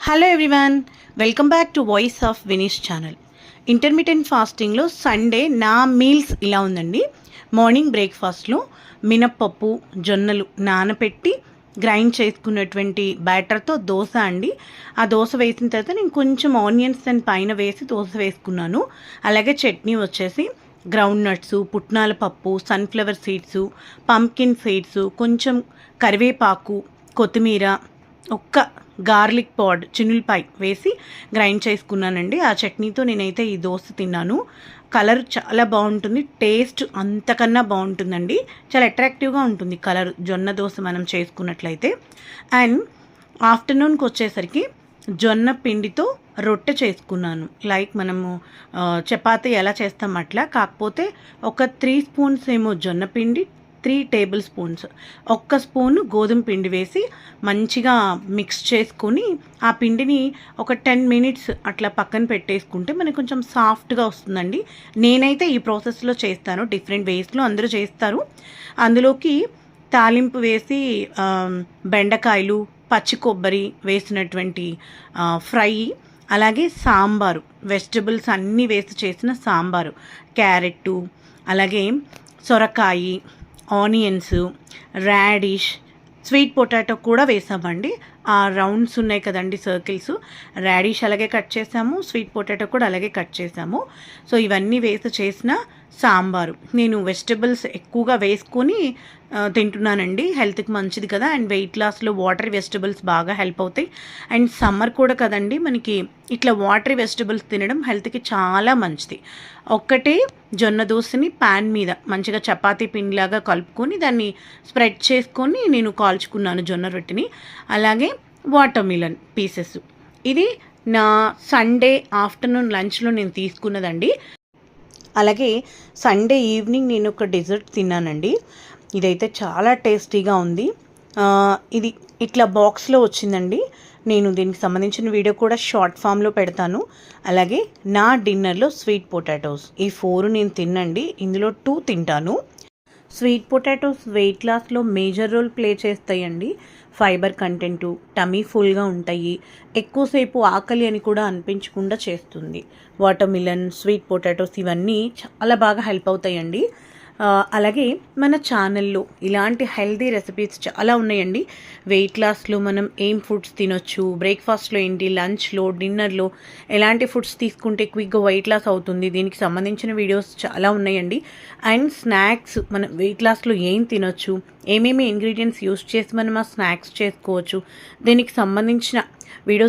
Hello everyone welcome back to voice of Vineesh channel intermediate ఫాస్టింగ్లో Sunday నా meals ఇలా ఉందండి. Morning బ్రేక్ఫాస్ట్లో మినప్పప్పు జొన్నలు నానపెట్టి గ్రైండ్ చేసుకున్నటువంటి బ్యాటర్తో దోశ అండి. ఆ దోశ వేసిన తర్వాత నేను కొంచెం ఆనియన్స్ అండ్ పైన వేసి దోశ వేసుకున్నాను. అలాగే చట్నీ వచ్చేసి గ్రౌండ్ నట్స్ పుట్నాల పప్పు సన్ఫ్లవర్ సీడ్స్ పంకిన్ సీడ్స్ కొంచెం కరివేపాకు కొత్తిమీర ఒక్క గార్లిక్ పౌడ్ చిన్నులపాయ వేసి గ్రైండ్ చేసుకున్నానండి. ఆ చట్నీతో నేనైతే ఈ దోశ తిన్నాను. కలర్ చాలా బాగుంటుంది. టేస్ట్ అంతకన్నా బాగుంటుందండి. చాలా అట్రాక్టివ్గా ఉంటుంది కలర్. జొన్న దోశ మనం చేసుకున్నట్లయితే. అండ్ ఆఫ్టర్నూన్కి వచ్చేసరికి జొన్న పిండితో రొట్టె చేసుకున్నాను. లైక్ మనము చపాతీ ఎలా చేస్తాం అట్లా. కాకపోతే ఒక త్రీ స్పూన్స్ ఏమో జొన్న పిండి త్రీ టేబుల్ స్పూన్స్. ఒక్క స్పూన్ గోధుమ పిండి వేసి మంచిగా మిక్స్ చేసుకొని ఆ పిండిని ఒక టెన్ మినిట్స్ అట్లా పక్కన పెట్టేసుకుంటే మనకి కొంచెం సాఫ్ట్గా వస్తుందండి. నేనైతే ఈ ప్రాసెస్లో చేస్తాను. డిఫరెంట్ వేస్లో అందరూ చేస్తారు. అందులోకి తాలింపు వేసి బెండకాయలు పచ్చి కొబ్బరి వేసినటువంటి ఫ్రై అలాగే సాంబారు. వెజిటబుల్స్ అన్నీ వేసి చేసిన సాంబారు. క్యారెట్టు అలాగే సొరకాయి ఆనియన్స్ రాడిష్ స్వీట్ పొటాటో కూడా వేసామండి. ఆ రౌండ్స్ ఉన్నాయి కదండి సర్కిల్స్. రాడిష్ అలాగే కట్ చేసాము స్వీట్ పొటాటో కూడా అలాగే కట్ చేసాము. సో ఇవన్నీ వేసి చేసిన సాంబారు. నేను వెజిటబుల్స్ ఎక్కువగా వేసుకొని తింటున్నానండి. హెల్త్కి మంచిది కదా. అండ్ వెయిట్ లాస్లో వాటర్ వెజిటబుల్స్ బాగా హెల్ప్ అవుతాయి. అండ్ సమ్మర్ కూడా కదండి మనకి ఇట్లా వాటర్ వెజిటబుల్స్ తినడం హెల్త్కి చాలా మంచిది. ఒక్కటే జొన్న దోశని ప్యాన్ మీద మంచిగా చపాతీ పిండిలాగా కలుపుకొని దాన్ని స్ప్రెడ్ చేసుకొని నేను కాల్చుకున్నాను జొన్న రొట్టెని. అలాగే వాటర్ మిలన్ పీసెస్. ఇది నా సండే ఆఫ్టర్నూన్ లంచ్లో నేను తీసుకున్నదండి. అలాగే సండే ఈవినింగ్ నేను ఒక డెజర్ట్ తిన్నానండి. ఇదైతే చాలా టేస్టీగా ఉంది. ఇది ఇట్లా బాక్స్లో వచ్చిందండి. నేను దీనికి సంబంధించిన వీడియో కూడా షార్ట్ ఫామ్లో పెడతాను. అలాగే నా డిన్నర్లో స్వీట్ పొటాటోస్ ఈ ఫోర్ నేను తిన్నండి. ఇందులో టూ తింటాను. స్వీట్ పొటాటోస్ వెయిట్ లాస్లో మేజర్ రోల్ ప్లే చేస్తాయండి. ఫైబర్ కంటెంటు టమీ ఫుల్గా ఉంటాయి. ఎక్కువసేపు ఆకలి అని కూడా అనిపించకుండా చేస్తుంది. వాటర్ మిలన్ స్వీట్ పొటాటోస్ ఇవన్నీ చాలా బాగా హెల్ప్ అవుతాయండి. అలాగే మన ఛానల్లో ఇలాంటి హెల్దీ రెసిపీస్ చాలా ఉన్నాయండి. వెయిట్ లాస్లో మనం ఏం ఫుడ్స్ తినొచ్చు బ్రేక్ఫాస్ట్లో ఏంటి లంచ్లో డిన్నర్లో ఎలాంటి ఫుడ్స్ తీసుకుంటే క్విక్గా వెయిట్ లాస్ అవుతుంది దీనికి సంబంధించిన వీడియోస్ చాలా ఉన్నాయండి. అండ్ స్నాక్స్ మనం వెయిట్ లాస్లో ఏం తినొచ్చు ఏమేమి ఇంగ్రీడియంట్స్ యూస్ చేసి మనం ఆ స్నాక్స్ చేసుకోవచ్చు దీనికి సంబంధించిన వీడియోస్